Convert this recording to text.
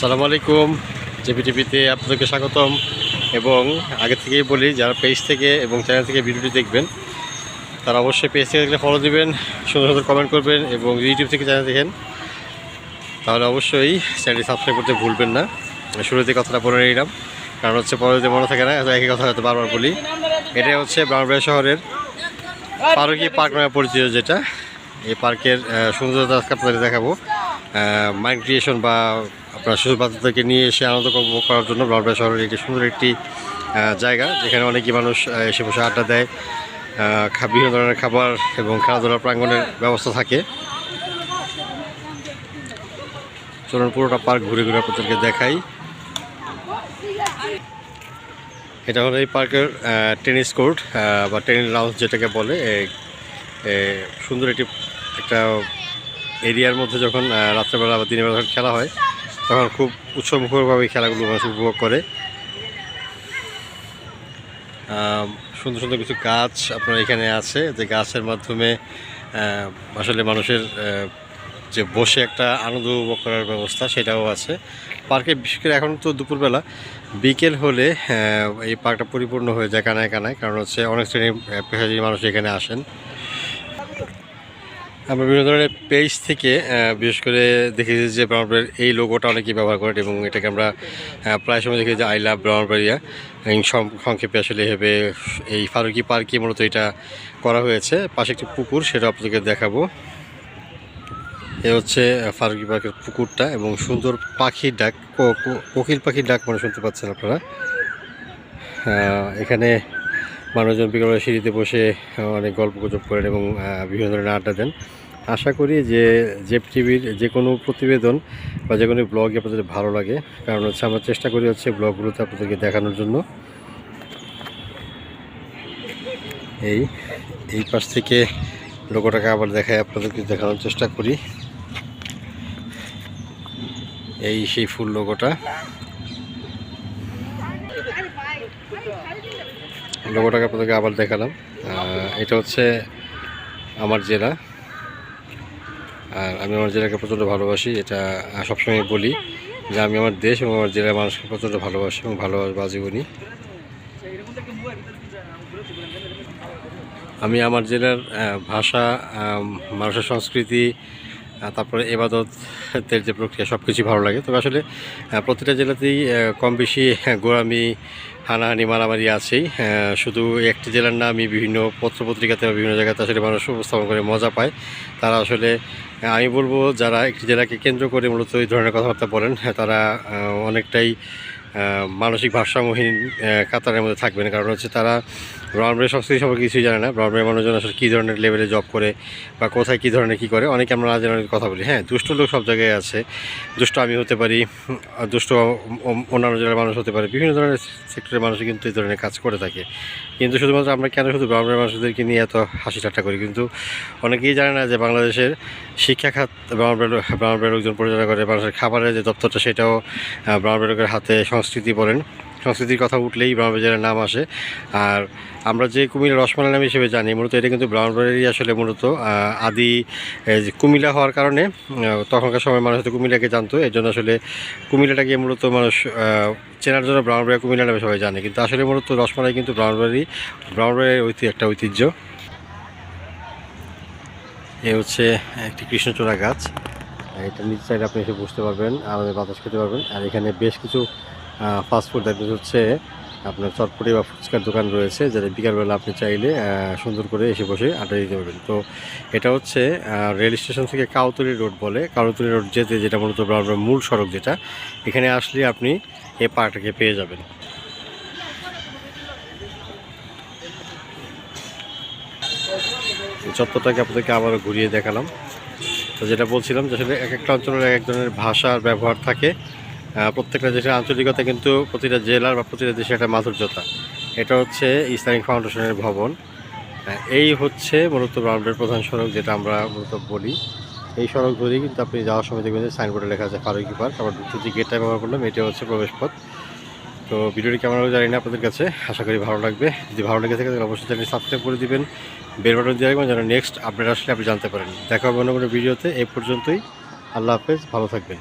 আসসালামু আলাইকুম। জেপি টিভিতে আপনাদেরকে স্বাগতম। এবং আগে থেকেই বলি যারা পেজ থেকে এবং চ্যানেল থেকে ভিডিওটি দেখবেন তারা অবশ্যই পেজ থেকে দেখলে ফলো দিবেন সুন্দর সুন্দর কমেন্ট করবেন এবং ইউটিউব থেকে চ্যানেল দেখেন। তাহলে অবশ্যই চ্যানেলটি সাবস্ক্রাইব করতে ভুলবেন না। শুরুতে কথাটা বলে নিলাম। কারণ হচ্ছে পরে যদি মনে থাকে না একই কথা হয়তো বারবার বলি। এটা হচ্ছে ব্রাহ্মণবাড়িয়া শহরের পার্কি পার্ক নামে পরিচিত যেটা। এই পার্কের আহ, সৌন্দর্যতা আজকে আপনাদের দেখাবো। মাইন্ড ক্রিয়েশন বা আপনার শিশু নিয়ে এসে আনন্দ করার জন্য ব্রাহ্মণবাড়িয়া শহরের একটি সুন্দর একটি জায়গা, যেখানে অনেকই মানুষ এসে বসে আড্ডা দেয় বিভিন্ন ধরনের খাবার এবং খেলাধুলার প্রাঙ্গনের ব্যবস্থা থাকে। চলুন পুরোটা পার্ক ঘুরে ঘুরে আপনাদেরকে দেখাই। এটা হলো এই পার্কের টেনিস কোর্ট বা টেনিস লাউঞ্জ যেটাকে বলে। সুন্দর একটি, একটা এরিয়ার মধ্যে যখন রাত্রেবেলা বা দিনের বেলা খেলা হয় তখন খুব উৎসবমুখরভাবে খেলাগুলো মানুষ উপভোগ করে। সুন্দর সুন্দর কিছু গাছ আপনার এখানে আছে। যে গাছের মাধ্যমে আসলে মানুষের যে বসে একটা আনন্দ উপভোগ করার ব্যবস্থা সেটাও আছে। পার্কে বিশেষ করে এখন তো দুপুরবেলা, বিকেল হলে এই পার্কটা পরিপূর্ণ হয়ে যায় কানায় কানায়, কারণ হচ্ছে অনেক শ্রেণির পেশাজীবী মানুষ এখানে আসেন। আমরা বিভিন্ন ধরনের পেজ থেকে বিশেষ করে দেখেছি যে ব্রাউনবাড়ির এই লোগোটা অনেকেই ব্যবহার করেন এবং এটাকে আমরা প্রায় সময় দেখি যে আই লাভ ব্রাউনবাড়িয়া সংক্ষেপে আসলে হবে এই ফারুকি পার্কে মূলত এটা করা হয়েছে। পাশে একটি পুকুর, সেটা আপনাদেরকে দেখাবো। এ হচ্ছে ফারুকি পার্কের পুকুরটা এবং সুন্দর পাখির ডাক কোকিল পাখির ডাক মানে শুনতে পাচ্ছেন আপনারা। এখানে মানুষজন বিকেলে সিঁড়িতে বসে অনেক গল্প গুজব করেন এবং বিভিন্ন ধরনের আড্ডা দেন। আশা করি যে জেপ টিভির যে কোনো প্রতিবেদন বা যে কোনো ব্লগই আপনাদের ভালো লাগে। কারণ হচ্ছে আমরা চেষ্টা করি হচ্ছে ব্লগগুলোতে আপনাদেরকে দেখানোর জন্য। এই এই পাশ থেকে লোকটাকে আবার দেখায়, আপনাদেরকে দেখানোর চেষ্টা করি। এই সেই ফুল লোগোটা লোগোটাকে আপনাদেরকে আবার দেখালাম। এটা হচ্ছে আমার জেলা। আর আমি আমার জেলাকে প্রচণ্ড ভালোবাসি, এটা সবসময় বলি যে আমি আমার দেশ এবং আমার জেলার মানুষকে প্রচণ্ড ভালোবাসি এবং ভালোবাসা জীবনী আমি আমার জেলার ভাষা মানুষের সংস্কৃতি তারপরে এবাদতের যে প্রক্রিয়া সব কিছুই ভালো লাগে। তবে আসলে প্রতিটা জেলাতেই কম বেশি গোড়ামি হানাহানি মারামারি আছেই। শুধু একটি জেলার না আমি বিভিন্ন পত্রপত্রিকাতে বা বিভিন্ন জায়গাতে আসলে মানুষ উপস্থাপন করে মজা পায়। তারা আসলে আমি বলব যারা একটি জেলাকে কেন্দ্র করে মূলত এই ধরনের কথাবার্তা বলেন হ্যাঁ, তারা অনেকটাই মানসিক ভারসাম্যহীন কাতারের মধ্যে থাকবেন। কারণ হচ্ছে তারা ব্রাহ্মণের সংস্কৃতি সম্পর্কে কিছুই জানে না। ব্রাহ্মণের মানুষজন আসলে কী ধরনের লেভেলে জব করে বা কোথায় কী ধরনের কী করে? অনেকে আমরা অনেক কথা বলি। হ্যাঁ দুষ্ট লোক সব জায়গায় আছে। দুষ্ট আমি হতে পারি দুষ্ট অন্যান্য জেলার মানুষ হতে পারে। বিভিন্ন ধরনের সেক্টরের মানুষ কিন্তু এই ধরনের কাজ করে থাকে। কিন্তু শুধুমাত্র আমরা কেন শুধু ব্রাহ্মণের মানুষদেরকে নিয়ে এত হাসি ঠাট্টা করি? কিন্তু অনেকেই জানে না যে বাংলাদেশের শিক্ষা খাত ব্রাহ্মণ ব্রাহ্মণ লোকজন পরিচালনা করে, মানুষের খাবারের যে দপ্তরটা সেটাও ব্রাহ্মণ লোকের হাতে সংস্কৃতি বলেন। সংস্কৃতির কথা উঠলেই ব্রাহ্মণবাড়িয়ার নাম আসে। আর আমরা যে কুমিল্লা রসমালাই নাম হিসেবে জানি, মূলত এটা কিন্তু ব্রাহ্মণবাড়িয়ারই আসলে মূলত আদি কুমিল্লা হওয়ার কারণে তখনকার সময় মানুষ হয়তো কুমিল্লাকে জানতো। এর জন্য আসলে কুমিল্লাটাকে মূলত মানুষ চেনার জন্য ব্রাহ্মণবাড়িয়া কুমিল্লা নামে সবাই জানে। কিন্তু আসলে মূলত রসমালাই কিন্তু ব্রাহ্মণবাড়ি ব্রাহ্মণবাড়ির ঐতি একটা ঐতিহ্য। এ হচ্ছে একটি কৃষ্ণচূড়া গাছ। এটা নিচ সাইডে আপনি এসে বসতে পারবেন আরামে বাতাস খেতে পারবেন। আর এখানে বেশ কিছু ফাস্টফুড আইটেম হচ্ছে আপনার চটপটি বা ফুচকার দোকান রয়েছে, যেটা বিকালবেলা আপনি চাইলে সুন্দর করে এসে বসে আড্ডা দিতে পারবেন। তো এটা হচ্ছে রেল স্টেশন থেকে কাউতলি রোড বলে। কাউতলি রোড যেতে যেটা মূলত মূল সড়ক যেটা, এখানে আসলে আপনি এই পার্কটাকে পেয়ে যাবেন। চত্বরটাকে আপনাদেরকে আবারও ঘুরিয়ে দেখালাম। তো যেটা বলছিলাম যে আসলে এক একটা অঞ্চলের এক এক ধরনের ভাষার ব্যবহার থাকে। প্রত্যেকটা দেশের আঞ্চলিকতা কিন্তু প্রতিটা জেলার বা প্রতিটা দেশের একটা মাধুর্যতা। এটা হচ্ছে ইসলামিক ফাউন্ডেশনের ভবন। এই হচ্ছে মূলত ব্রাউন্ডের প্রধান সড়ক যেটা আমরা মূলত বলি। এই সড়ক ধরেই কিন্তু আপনি যাওয়ার সময় দেখবেন যে সাইনবোর্ডে লেখা আছে ফারুকি পার্ক আবার ঢুকতে যে গেটটা ব্যবহার করলাম, এটা হচ্ছে প্রবেশপথ। তো ভিডিওটি কেমন হবে জানি না আপনাদের কাছে, আশা করি ভালো লাগবে। যদি ভালো লেগে থাকে তাহলে অবশ্যই চ্যানেল সাবস্ক্রাইব করে দেবেন। বেল বাটন দিয়ে রাখবেন যেন নেক্সট আপডেট আসলে আপনি জানতে পারেন। দেখা হবে অন্য কোনো ভিডিওতে এই পর্যন্তই। আল্লাহ হাফেজ, ভালো থাকবেন।